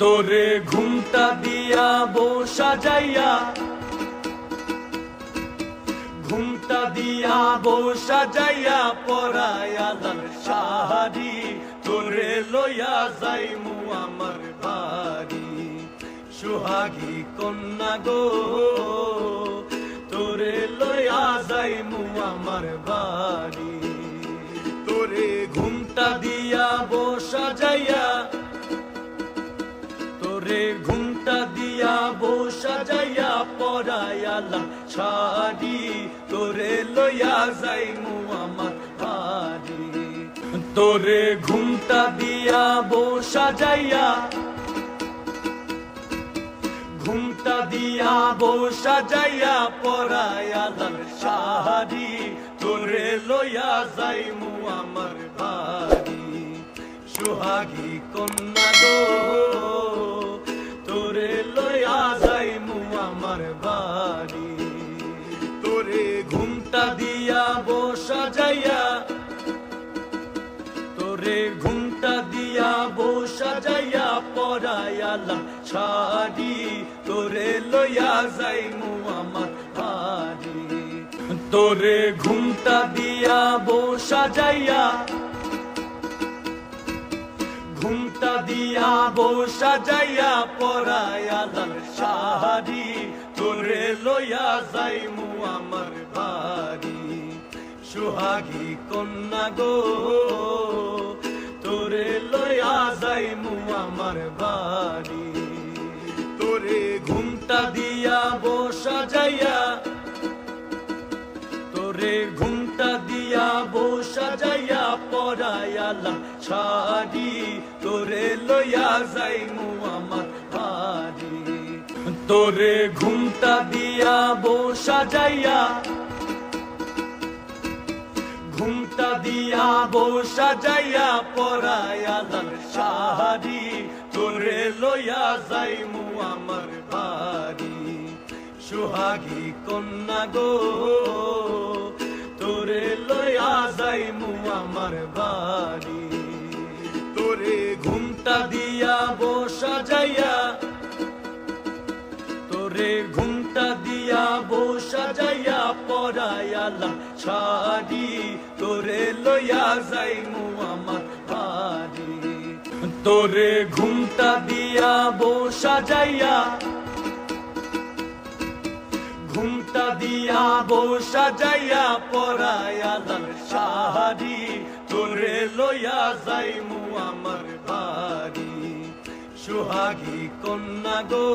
তোরে ঘুমটা দিয়া বসা যাইয়া ঘুমটা দিয়া বসা যাইয়া পরায়ালার সাহারি তোরে লইয়া যাইমু আমার বাড়ি। সুহাগী কন্যা গো, তোরে লইয়া যাইমু আমার বাড়ি। তোরে ঘুমটা দিয়া বসা যাইয়া তোরে ঘুমটা দিয়া বসা যাইয়া পড়ায়ালাম শাড়ি তোরে লইয়া যাই মু আমার বাড়ি। তোরে ঘুমটা দিয়া বসা যাইয়া ঘুমটা দিয়া বসা যাইয়া পড়ায়ালাম শাড়ি তোরে লইয়া যাই মু আমার বাড়ি। সুহাগী কন্যা গো। বাড়ি। তোরে ঘুমটা দিয়া বসা যাইয়া তোরে ঘুমটা দিয়া বসা যাইয়া পড়ায়ালাম শাড়ি। তোরে লইয়া যাইমু আমার বাড়ি। তোরে ঘুমটা দিয়া বসা যাইয়া ঘুমটা দিয়া বসা যাইয়া পড়ায়ালাম শাড়ি। তোরে লইয়া যাইমু আমার বাড়ি। সুহাগী কন্যা গো, তোরে লইয়া যাইমু আমার বাড়ি। তোরে ঘুমটা দিয়া বসা যাইয়া তোরে ঘুমটা দিয়া বসা যাইয়া পড়ায়ালাম শাড়ি তোরে লইয়া যাইমু আমার বাড়ি। তোরে ঘুমটা দিয়া বসা যাইয়া ঘুমটা দিয়া বসা যাইয়া পড়ায়ালাম শাড়ি। তোরে লইয়া যাইমু আমার বাড়ি। সুহাগী কন্যা গো, তোরে লইয়া যাইমু আমার বাড়ি। তোরে ঘুমটা দিয়া বসা যাইয়া তোরে ঘুমটা দিয়া বসা যাইয়া পড়ায়ালাম শাড়ি তোরে লইয়া যাইমু আমার বাড়ি। তোরে ঘুমটা দিয়া বসা যাইয়া ঘুমটা দিয়া বসা যাইয়া পড়ায়ালাম শাড়ি তোরে লইয়া যাই মু আমার বাড়ি। সুহাগী কন্যা গো,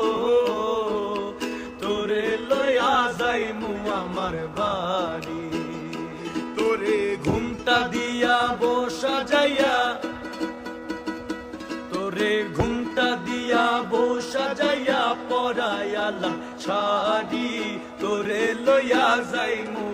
তোরে লইয়া যাইমু আমার বাড়ি। তোরে ঘুমটা দিয়া বসা যাইয়া তোরে ঘুমটা দিয়া বসা যাইয়া পড়ায়ালাম শাড়ি। তোরে লইয়া যাইমু আমার